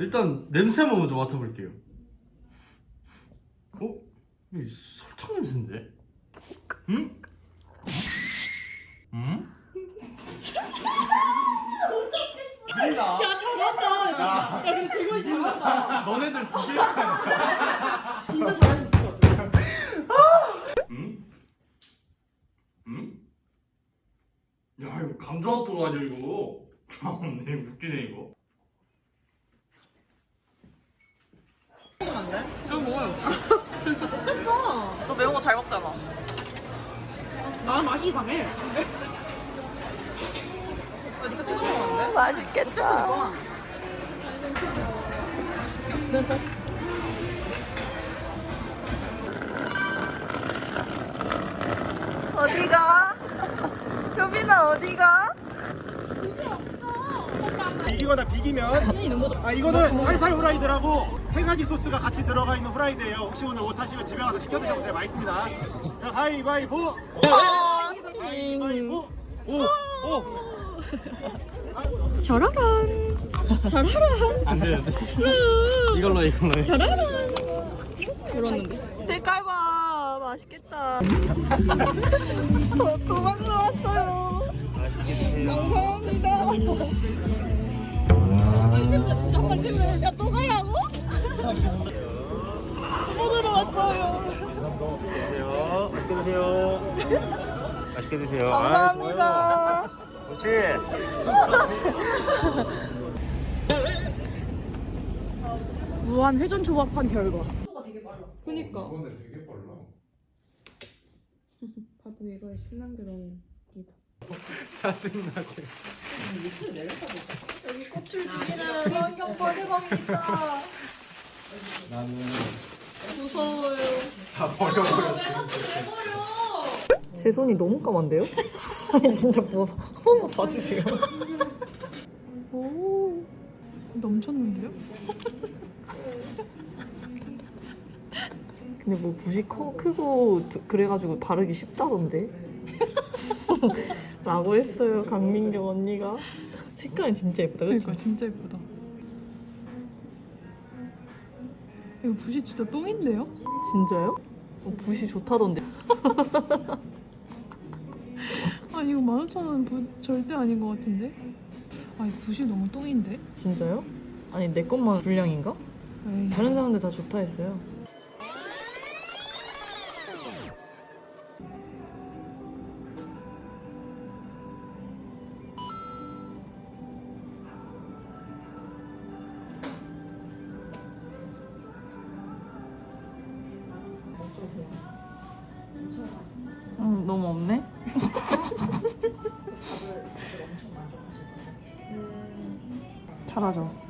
일단 냄새 한번 먼저 맡아볼게요. 어? 이 설탕 냄새인데? 응? 응? 야 잘한다. 야, 야 근데 재건이 잘한다. 너네들 두 개. 진짜 잘할 수 있을 것 같아. 응? 응? 야 이거 감자 핫도그 아니야 이거? 참, 내 웃기네. 이거 먹어요. 너 매운 거 잘 먹잖아. 나 맛이 이상해. 야, 니가 찍어 먹었는데? 맛있겠다. 어디가? 효빈아 어디가? 비기거나 비기면 아 이거는 살살 후라이드라고 세 가지 소스가 같이 들어가 있는 후라이드예요. 혹시 오늘 못 하시면 집에 가서 시켜 드셔보세요. 맛있습니다. 자, 가위바위보. 가위바위보. 오, 오. 저라란 저라란 안 되는데. 이걸로 이걸로. 저라란 그러는데 색깔 봐. 맛있겠다. 도, 도망로 왔어요. 감사합니다. 맛있게 드세요. 감사합니다. 그렇지. 무한 회전 조합한 결과 그니까. 다들 이거에 신난 게 너무 웃기다 짜증나게. 환경 버려갑니다. 무서워요. 다 버려버렸어. 제 손이 너무 까만데요? 아니 진짜 뭐 한 번만 봐주세요. 오 넘쳤는데요? 근데 뭐 붓이 커, 크고 두- 그래가지고 바르기 쉽다던데? 라고 했어요 강민경 언니가 색깔은 진짜 예쁘다 그치? 그러니까 진짜 예쁘다 이거 붓이 진짜 똥인데요? 진짜요? 어, 붓이 좋다던데 아 이거 15,000원 붓 절대 아닌 것 같은데? 아이 붓이 너무 똥인데? 진짜요? 아니 내 것만 불량인가? 에이. 다른 사람들 다 좋다 했어요 잘하죠.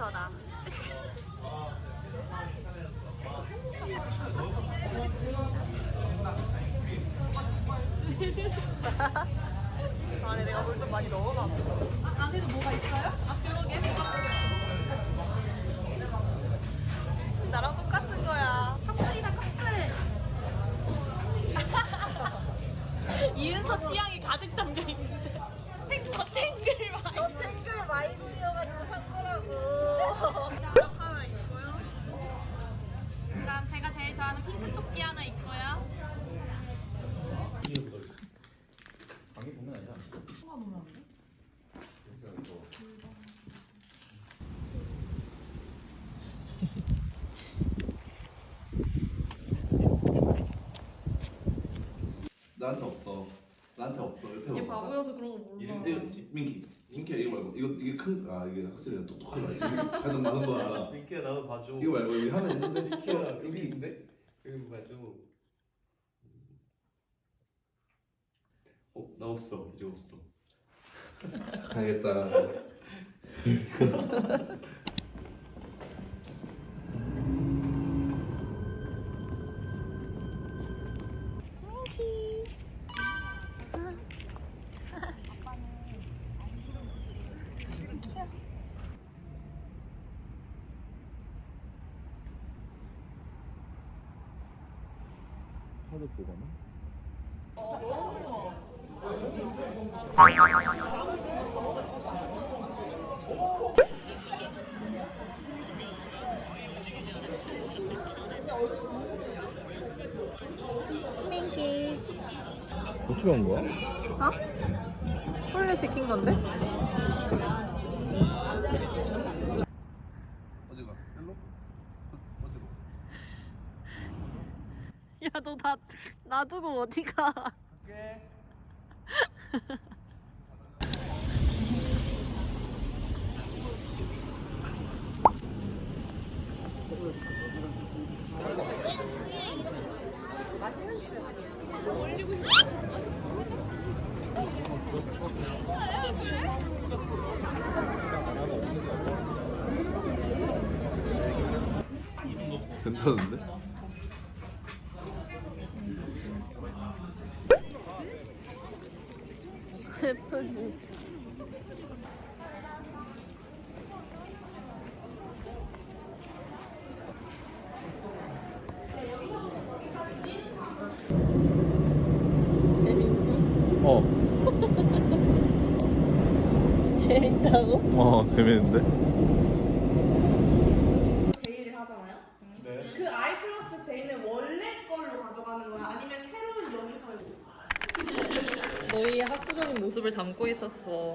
이은서다. 안에 내가 물좀 많이 넣어놔. 안에도 뭐가 있어요? 아, 그러게. 나랑 똑같은 거야. 커플이다, 커플. 이은서 취향이 가득 담겨 있는데. 더 탱글 와인. 더 탱글 와인이어가지고 산 거라고. 그다음 제가 제일 좋아하는 핑크 토끼 하나 있고요. 난 없어. 나한테 없어. 옆에 얘 없어. 바보여서 그런 거 몰라. 이거 민기. 민기야 이거 말고 이거 이게 큰 아 이게 확실히 똑똑하다. 이게 가장 많은 거 알아. 민키야 나도 봐줘. 이거 말고 여기 하나 있는데 민키야 여기 있는데? 여기 봐줘. 어, 나 없어. 이제 없어. 가야겠다. 하드 보거나? 어떻게 한 거야? 원래 시킨 건데? 어디가? 일로? 어디로? 야 너 나 놔두고 어디 가? 괜찮은데? 예쁘지? 재밌니? 어. 재밌다고? 어 재밌는데? 제의를 하잖아요. 그 i 플러스 제이는 원래 걸로 가져가는 거야? 아니면 새로운 여기서 너희 학구적인 모습을 담고 있었어.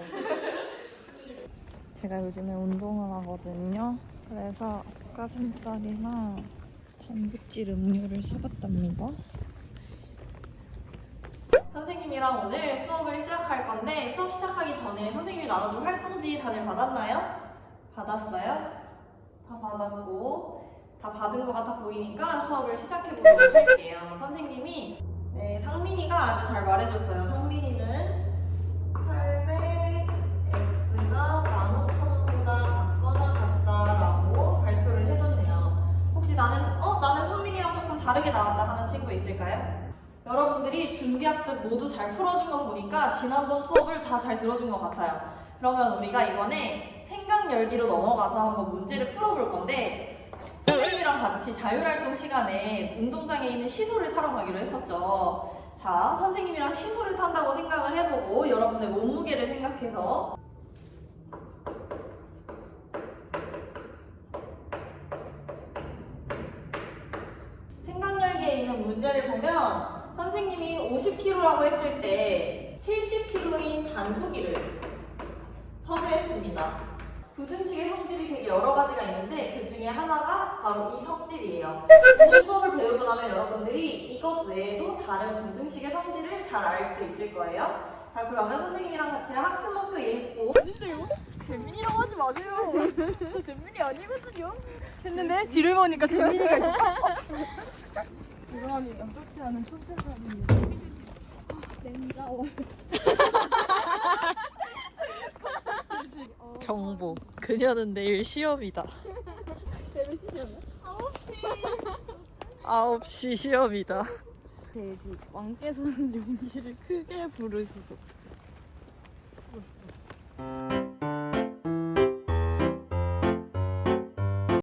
제가 요즘에 운동을 하거든요. 그래서 닭가슴살이나 단백질 음료를 사봤답니다. 선생님이랑 오늘 수업을 시작할 건데 수업 시작하기 전에 선생님이 나눠준 활동지 다들 받았나요? 받았어요? 다 받았고 다 받은 것 같아 보이니까 수업을 시작해 보도록 할게요. 선생님이 네 상민이가 아주 잘 말해줬어요. 상민이는 삶의 x가 15,000원보다 작거나 같다라고 발표를 해줬네요. 혹시 나는 어 나는 선민이랑 조금 다르게 나왔다 하는 친구 있을까요? 여러분들이 준비학습 모두 잘 풀어준 거 보니까 지난번 수업을 다 잘 들어준 것 같아요. 그러면 우리가 이번에 생각 열기로 넘어가서 한번 문제를 풀어볼 건데 선생님이랑 같이 자율활동 시간에 운동장에 있는 시소를 타러 가기로 했었죠. 자, 선생님이랑 시소를 탄다고 생각을 해보고 여러분의 몸무게를 생각해서 생각 열기에 있는 문제를 보면 선생님이 50kg라고 했을 때 70kg인 단구기를 섭외했습니다. 부등식의 성질이 되게 여러 가지가 있는데 그 중에 하나가 바로 이 성질이에요. 오늘 수업을 배우고 나면 여러분들이 이것 외에도 다른 부등식의 성질을 잘 알 수 있을 거예요. 자 그러면 선생님이랑 같이 학습 목표 읽고 재민이라고 하지 마세요. 저 재민이 아니거든요. 했는데 뒤를 보니까 재민이가 있어. 죄송합니다. 좋지 않은 촌철살인입니다. 냉자워. 정보. 그녀는 내일 시험이다. 몇 시였나? 9시 시험이다. 돼지 왕께서는 용기를 크게 부르시고.